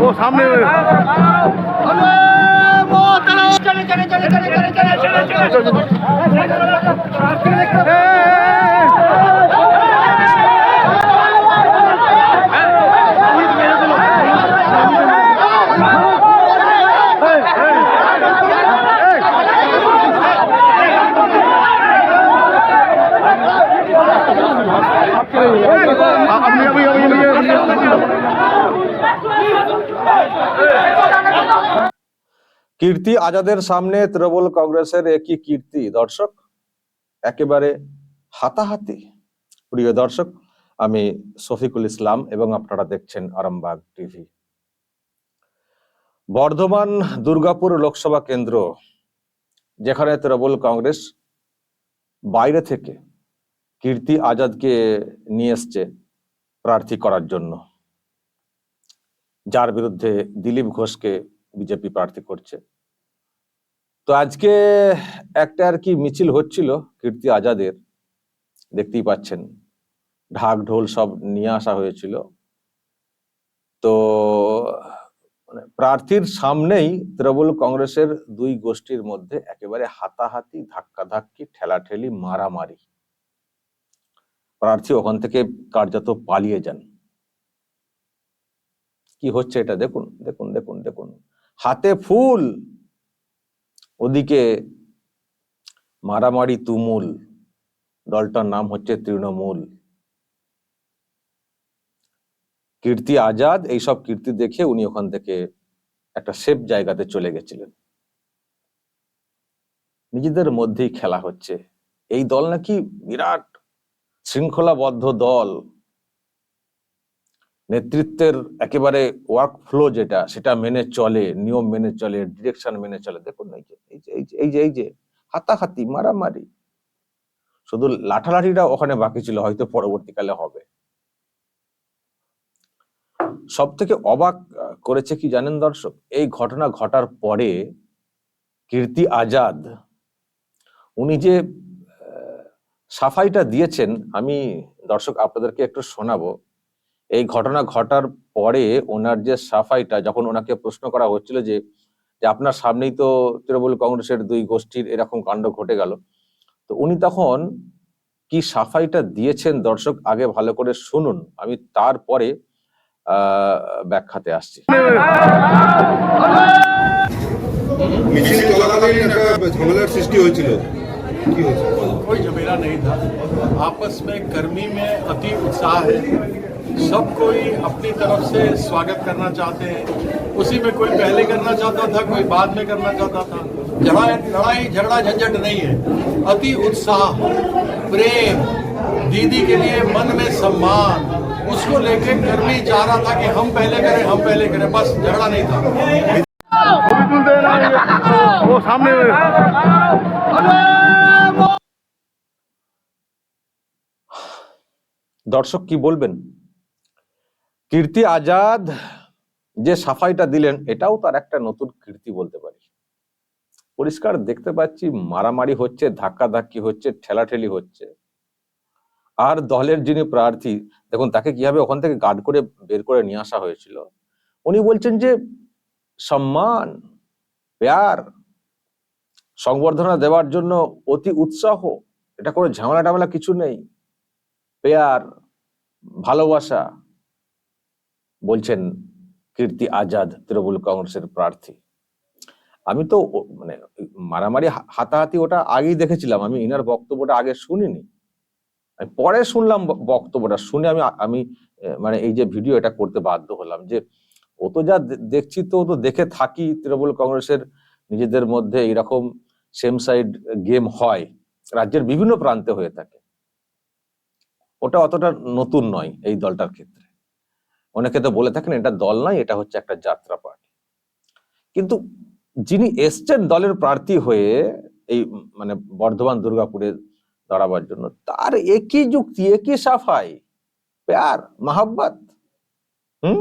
ও সামনে চলে চলে চলে চলে চলে চলে চলে চলে কীর্তি আজাদের সামনে তৃণমূল কংগ্রেসের একই কীর্তি, দর্শক। একেবারে হাতাহাতি। প্রিয় দর্শক, আমি শফিকুল ইসলাম এবং আপনারা দেখছেন আরামবাগ টিভি। বর্ধমান দুর্গাপুর লোকসভা কেন্দ্র, যেখানে তৃণমূল কংগ্রেস বাইরে থেকে কীর্তি আজাদকে নিয়ে এসছে প্রার্থী করার জন্য। যার বিরুদ্ধে দিলীপ ঘোষকে বিজেপি প্রার্থী করছে। তো আজকে একটা আর কি মিছিল হচ্ছিল কীর্তি আজাদের, দেখতেই পাচ্ছেন। ঢাক ঢোল সব নিয়ে আসা হয়েছিল। তো মানে প্রার্থীর সামনেই তৃণমূল কংগ্রেসের দুই গোষ্ঠীর মধ্যে একেবারে হাতাহাতি, ধাক্কাধাক্কি, ঠেলাঠেলি, মারামারি। প্রার্থী ওখান থেকে কার্যত পালিয়ে যান। কি হচ্ছে এটা? দেখুন দেখুন দেখুন দেখুন। হাতে ফুল, ওদিকে মারামারি তুমুল। দলটার নাম হচ্ছে তৃণমূল। কীর্তি আজাদ, এইসব কীর্তি দেখে উনি ওখান থেকে একটা সেফ জায়গাতে চলে গেছিলেন। নিজেদের মধ্যেই খেলা হচ্ছে। এই দল নাকি বিরাট শৃঙ্খলাবদ্ধ দল। নেতৃত্বের একেবারে ওয়ার্ক ফ্লো যেটা, সেটা মেনে চলে, নিয়ম মেনে চলে ডিরেকশন মেনে চলে। দেখুন এই যে এই যে এই যে হাতাহাতি, মারামারি। শুধু লাঠালাঠিটা ওখানে বাকি ছিল, হয়তো পরবর্তীকালে হবে। সব থেকে অবাক করেছে কি জানেন দর্শক? এই ঘটনা ঘটার পরে কীর্তি আজাদ, উনি যে সাফাইটা দিয়েছেন, আমি দর্শক আপনাদেরকে একটু শোনাবো। এই ঘটনা ঘটার পরে ওনার যে সাফাইটা যখন ওনাকে প্রশ্ন করা হচ্ছিল যে যে আপনার সামনেই তো তৃণমূল কংগ্রেসের দুই গোষ্ঠীর এরকম কাণ্ড ঘটে গেল তো উনি তখন কি সাফাইটা দিয়েছেন দর্শক আগে ভালো করে শুনুন আমি তারপরে আহ ব্যাখ্যাতে আসছি মিছিল চলাকালীন একটা ঝামেলার সৃষ্টি হয়েছিল কি হয়েছে कोई झमेला नहीं था आपस में गर्मी में अति उत्साह है सब कोई अपनी तरफ से स्वागत करना चाहते हैं उसी में कोई पहले करना चाहता था कोई बाद में करना चाहता था जहाँ लड़ाई झगड़ा झंझट नहीं है अति उत्साह प्रेम दीदी के लिए मन में सम्मान उसको लेके गर्मी चाह रहा था कि हम पहले करें हम पहले करें बस झगड़ा नहीं था ছবি তুলতে এলাম। वो सामने দর্শক কি বলবেন কীর্তি আজাদ যে সাফাইটা দিলেন, এটাও তার একটা নতুন কীর্তি বলতে পারি। পরিষ্কার দেখতে পাচ্ছি, মারামারি হচ্ছে, ধাক্কাধাক্কি হচ্ছে, ঠেলাঠেলি হচ্ছে। আর দলের যিনি প্রার্থী, দেখুন, তাকে কীভাবে ওখান থেকে গার্ড করে বের করে নিয়ে আসা হয়েছিল, উনি বলছেন যে, সম্মান, প্যার, সংবর্ধনা দেওয়ার জন্য অতি উৎসাহ, এটা কোনো ঝামেলা টামেলা কিছু নেই। পেয়ার, ভালোবাসা বলছেন কীর্তি আজাদ তৃণমূল কংগ্রেসের প্রার্থী। আমি তো মানে মারামারি হাতাহাতি ওটা আগেই দেখেছিলাম, আমি ইনার বক্তব্যটা আগে শুনিনি। আমি পরে শুনলাম বক্তব্যটা, শুনে আমি আমি মানে এই যে ভিডিও এটা করতে বাধ্য হলাম যে ও তো যা দেখছি তো তো দেখে থাকি তৃণমূল কংগ্রেসের নিজেদের মধ্যে এরকম সেম সাইড গেম হয়, রাজ্যের বিভিন্ন প্রান্তে হয়ে থাকে। ওটা অতটা নতুন নয় এই দলটার ক্ষেত্রে। অনেকে তো বলে থাকেন, এটা দল নয়, এটা হচ্ছে একটা যাত্রা পার্টি। কিন্তু যিনি এসছেন দলের প্রার্থী হয়ে এই মানে বর্ধমান দুর্গাপুরে দাঁড়াবার জন্য, তার একই যুক্তি, একই সাফাই, প্যার, মাহাব্বত, হুম?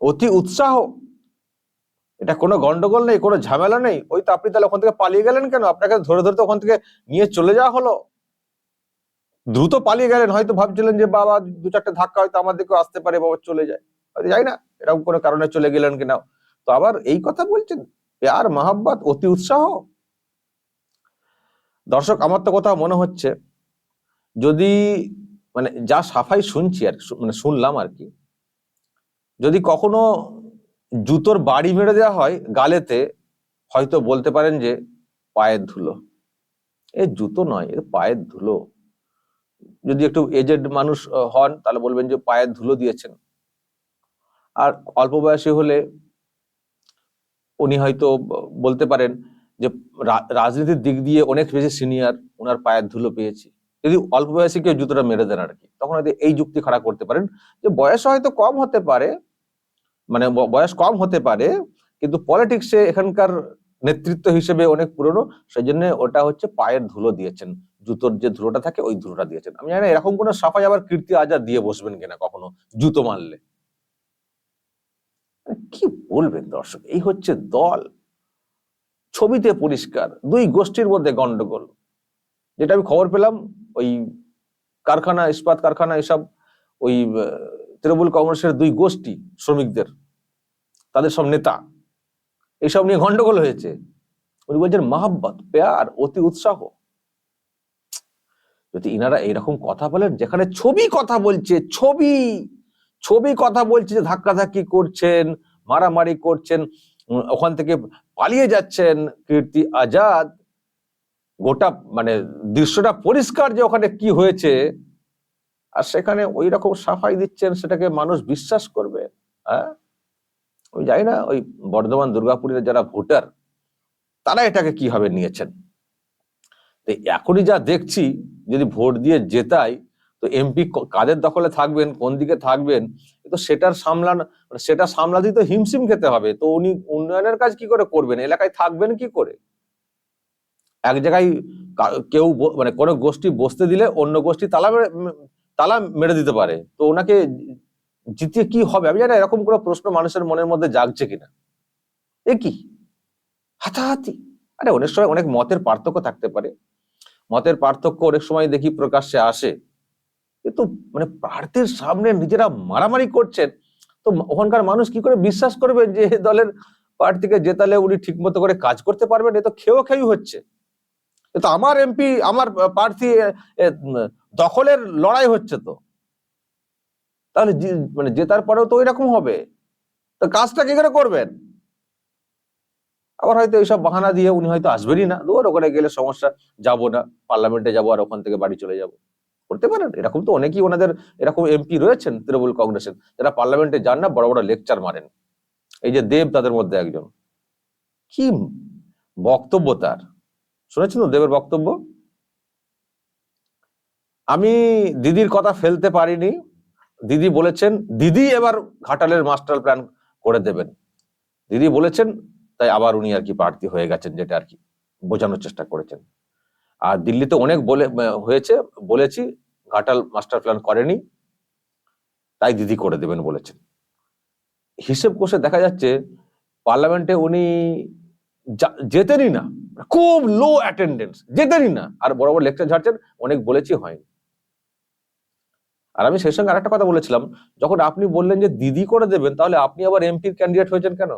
অতি উৎসাহ। এটা কোনো গন্ডগোল নেই, কোনো ঝামেলা নেই। ওই তো আপনি তাহলে ওখান থেকে পালিয়ে গেলেন কেন? আপনাকে ধরে ধরে তো ওখান থেকে নিয়ে চলে যাওয়া হলো। দ্রুত পালিয়ে গেলেন, হয়তো ভাবছিলেন যে, বাবা, দু চারটে ধাক্কা হয়তো আমার দিকেও আসতে পারে, বাবা, চলে যায়। যাই না, এরকম কোনো কারণে চলে গেলেন কিনা। তো আবার এই কথা বলছেন, প্যার, মহাব্বত, অতি উৎসাহ? দর্শক, আমার তো কথা মনে হচ্ছে, যদি মানে যা সাফাই শুনছি আর মানে শুনলাম আর কি, যদি কখনো জুতোর বাড়ি মেরে দেওয়া হয় গালেতে, হয়তো বলতে পারেন যে, পায়ের ধুলো। এ জুতো নয়, এ পায়ের ধুলো। যদি একটু এজেড মানুষ হন, তাহলে বলবেন যে পায়ের ধুলো দিয়েছেন। আর অল্প বয়সী হলে উনি হয়তো বলতে পারেন যে রাজনীতির দিক দিয়ে অনেক বেশি সিনিয়র ওনার পায়ের ধুলো পেয়েছি। যদি অল্প বয়সী কেউ জুতোটা মেরে দেন আর কি তখন হয়তো এই যুক্তি খাড়া করতে পারেন যে বয়স হয়তো কম হতে পারে মানে বয়স কম হতে পারে, কিন্তু পলিটিক্সে এখানকার নেতৃত্ব হিসেবে অনেক পুরনো সেই জন্য ওটা হচ্ছে পায়ের ধুলো দিয়েছেন। জুতোর যে ধুলোটা থাকে, ওই ধুলোটা দিয়েছেন। আমি জানি এরকম কোনো সাফাই আবার কীর্তি আজাদ দিয়ে বসবেন কিনা কখনো, জুতো মারলে? কি বলবেন দর্শক, এই হচ্ছে দল। ছবিতে পরিষ্কার, দুই গোষ্ঠীর মধ্যে গন্ডগোল যেটা আমি খবর পেলাম, ওই কারখানা, ইস্পাত কারখানা, এসব, ওই তৃণমূল কংগ্রেসের দুই গোষ্ঠী শ্রমিকদের, তাদের সব নেতা। এইসব নিয়ে গন্ডগোল হয়েছে। উনি বলছেন, মাহাব্বত, পেয়ার, অতি উৎসাহ। যদি ইনারা এইরকম কথা বলেন, যেখানে ছবি কথা বলছে, ছবি ছবি কথা বলছে, যে ধাক্কাধাক্কি করছেন, মারামারি করছেন, ওখান থেকে পালিয়ে যাচ্ছেন কীর্তি আজাদ, গোটা মানে দৃশ্যটা পরিষ্কার যে ওখানে কি হয়েছে, আর সেখানে ওই রকম সাফাই দিচ্ছেন, সেটাকে মানুষ বিশ্বাস করবে হ্যাঁ? ওই যাই না, ওই বর্ধমান দুর্গাপুরের যারা ভোটার, তারা এটাকে কীভাবে নিয়েছেন? তো এখনই যা দেখছি, যদি ভোট দিয়ে জেতাই, তো এমপি কাদের দখলে থাকবেন, কোন দিকে থাকবেন তো সেটার সামলান মানে সেটা সামলাতেই তো হিমশিম খেতে হবে, তো উনি উন্নয়নের কাজ কি করে করবেন? এলাকায় থাকবেন কি করে? এক জায়গায় কেউ মানে কোনো গোষ্ঠী বসতে দিলে অন্য গোষ্ঠী তালা তালা মেরে দিতে পারে, তো ওনাকে জিতিয়ে কি হবে? আমি জানি এরকম কোনো প্রশ্ন মানুষের মনের মধ্যে জাগছে কিনা। এ কি? হাতাহাতি। আরে, অনেক সময় অনেক মতের পার্থক্য থাকতে পারে। মতের পার্থক্য অনেক সময় দেখি প্রকাশ্যে আসে। কিন্তু মানে প্রার্থীর সামনে নিজেরা মারামারি করছেন, তো ওখানকার মানুষ কি করে বিশ্বাস করবে যে দলের প্রার্থীকে জেতালে উনি ঠিক মতো করে কাজ করতে পারবেন? এ তো খেয়েও খেয়ে হচ্ছে। এ তো আমার এমপি, আমার প্রার্থী দখলের লড়াই হচ্ছে তো। তাহলে মানে জেতার পরেও তো ওইরকম হবে। তো কাজটা কি করে করবেন। আবার হয়তো এইসব বাহানা দিয়ে উনি হয়তো আসবেনই না। দূর ওখানে গেলে সমস্যা, যাব না, পার্লামেন্টে যাব আর ওখান থেকে বাড়ি চলে যাব। করতে পারেন, এরকম তো অনেকেই ওনাদের, এরকম এমপি রয়েছেন তৃণমূল কংগ্রেসের। যারা পার্লামেন্টে যান না, বড় বড় লেকচার মারেন। এই যে দেব তাদের মধ্যে একজন। কি বক্তব্য তার? শুনেছেন তো দেবের বক্তব্য? আমি দিদির কথা ফেলতে পারিনি। দিদি বলেছেন, দিদি এবার ঘাটালের মাস্টার প্ল্যান করে দেবেন। দিদি বলেছেন, তাই আবার উনি আর কি প্রার্থী হয়ে গেছেন, যেটা আর কি বোঝানোর চেষ্টা করেছেন। আর দিল্লিতে অনেক বলে হয়েছে, বলেছি, ঘাটাল মাস্টার প্ল্যান করেনি, তাই দিদি করে দেবেন, বলেছেন। হিসেব কষে দেখা যাচ্ছে, পার্লামেন্টে উনি যেতেনই না, খুব লো অ্যাটেন্ডেন্স যেতেনই না। আর বড় বড় লেকচার ঝাড়ছেন, অনেক বলেছি হয়নি। আর আমি সেই সঙ্গে আরেকটা কথা বলেছিলাম, যখন আপনি বললেন যে দিদি করে দেবেন, তাহলে আপনি আবার এমপির ক্যান্ডিডেট হয়েছেন কেন?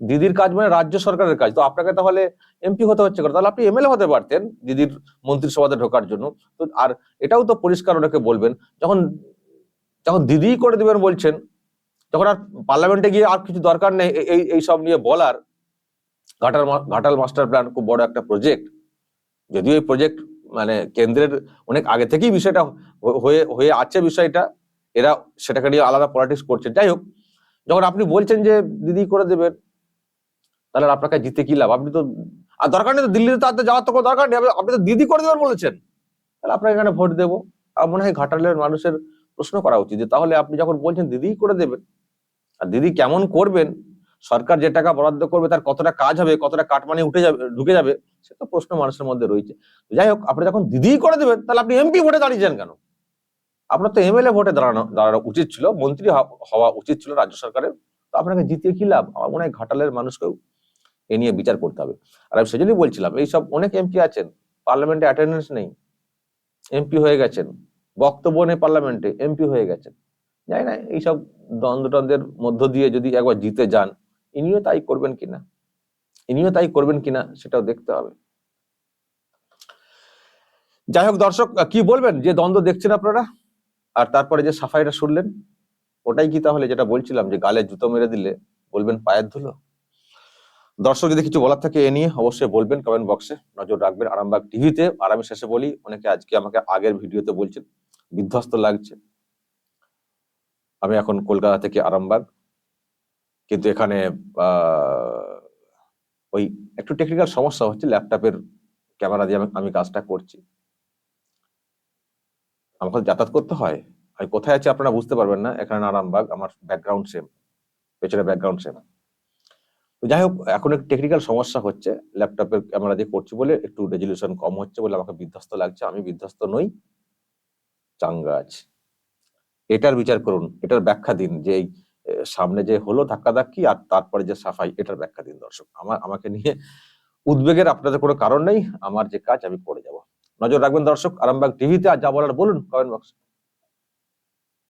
দিদির কাজ মানে রাজ্য সরকারের কাজ, তো আপনাকে তাহলে এমপি হতে হচ্ছে তাহলে আপনি এমএলএ হতে পারতেন দিদির মন্ত্রিসভাতে ঢোকার জন্য। তো আর এটাও তো পরিষ্কার ওনাকে বলবেন, যখন যখন দিদি করে দেবেন বলছেন তখন আর পার্লামেন্টে গিয়ে আর কিছু দরকার নেই এই সব নিয়ে বলার, ঘাটাল ঘাটাল মাস্টার প্ল্যান খুব বড় একটা প্রজেক্ট যদিও এই প্রজেক্ট মানে কেন্দ্রের অনেক আগে থেকেই বিষয়টা হয়ে হয়ে আছে বিষয়টা। এরা সেটাকে নিয়ে আলাদা পলিটিক্স করছে। যাই হোক, যখন আপনি বলছেন যে দিদি করে দেবেন, তাহলে আপনাকে জিতে কি লাভ? আপনি তো, আর দরকার নেই তো দিল্লিতে তার তো যাওয়ার তো কোনো দরকার নেই। আপনি- আপনি তো দিদি করে দেবেন বলেছেন। তাহলে আপনাকে এখানে ভোট দেবো। আর মনে হয় ঘাটালের মানুষের প্রশ্ন করা উচিত যে তাহলে আপনি যখন বলছেন দিদি করে দেবেন, আর দিদি কেমন করবেন, সরকার যে টাকা বরাদ্দ করবে, তার কতটা কাজ হবে, কতটা কাটমানি উঠে যাবে, ঢুকে যাবে সে তো প্রশ্ন মানুষের মধ্যে রয়েছে। যাই হোক, আপনি যখন দিদিই করে দেবেন, তাহলে আপনি এমপি ভোটে দাঁড়িয়েছেন কেন? আপনার তো এমএলএ ভোটে দাঁড়ানো দাঁড়ানো উচিত ছিল, মন্ত্রী হওয়া- উচিত ছিল রাজ্য সরকারের। তো আপনাকে জিতিয়ে কি লাভ? আমার মনে হয় ঘাটালের মানুষকেও এ নিয়ে বিচার করতে হবে। আর আমি সেজন্যই বলছিলাম এইসব অনেক এমপি আছেন, পার্লামেন্টে অ্যাটেন্ডেন্স নেই এমপি হয়ে গেছেন, বক্তব্য নেই পার্লামেন্টে এমপি হয়ে গেছেন। জানি না, এইসব দ্বন্দ্ব টন্দ্বের মধ্য দিয়ে যদি একবার জিতে যান, ইনিও তাই করবেন কিনা? ইনিও তাই করবেন কিনা সেটাও দেখতে হবে। যাই হোক দর্শক কি বলবেন? যে দ্বন্দ্ব দেখছেন আপনারা আর তারপরে যে সাফাইটা শুনলেন ওটাই কি তাহলে যেটা বলছিলাম যে গালে জুতো মেরে দিলে বলবেন পায়ের ধুলো? দর্শক যদি কিছু বলার থাকে এ নিয়ে অবশ্যই বলবেন কমেন্ট বক্সে নজর রাখবেন আরামবাগ টিভিতে আর আমি শেষে বলি অনেকে আজকে আমাকে আগের ভিডিওতে বলছেন বিধ্বস্ত লাগছে। আমি এখন কলকাতা থেকে আরামবাগ কিন্তু এখানে আহ, ওই একটু টেকনিক্যাল সমস্যা হচ্ছে ল্যাপটপের ক্যামেরা দিয়ে আমি- কাজটা করছি। আমাকে যাতায়াত করতে হয়। আমি কোথায় আছি আপনারা বুঝতে পারবেন না। এখানে আরামবাগ আমার ব্যাকগ্রাউন্ড সেম পেছনে ব্যাকগ্রাউন্ড সেম যাই হোক, এখন একটু টেকনিক্যাল সমস্যা হচ্ছে ল্যাপটপের ক্যামেরা দিয়ে করছি বলে একটু রেজলিউশন কম হচ্ছে বলে আমাকে বিধ্বস্ত লাগছে। আমি বিধ্বস্ত নই, চাঙ্গা আছি। এটার বিচার করুন, এটার ব্যাখ্যা দিন যে এই সামনে যে হলো ধাক্কাধাক্কি আর তারপরে যে সাফাই, এটার ব্যাখ্যা দিন দর্শক। আমার, আমাকে নিয়ে উদ্বেগের আপনাদের কোনো কারণ নেই। আমার যে কাজ, আমি করে যাব। নজর রাখবেন দর্শক, আরামবাগ টিভিতে আর যা বলার বলুন কমেন্ট বক্স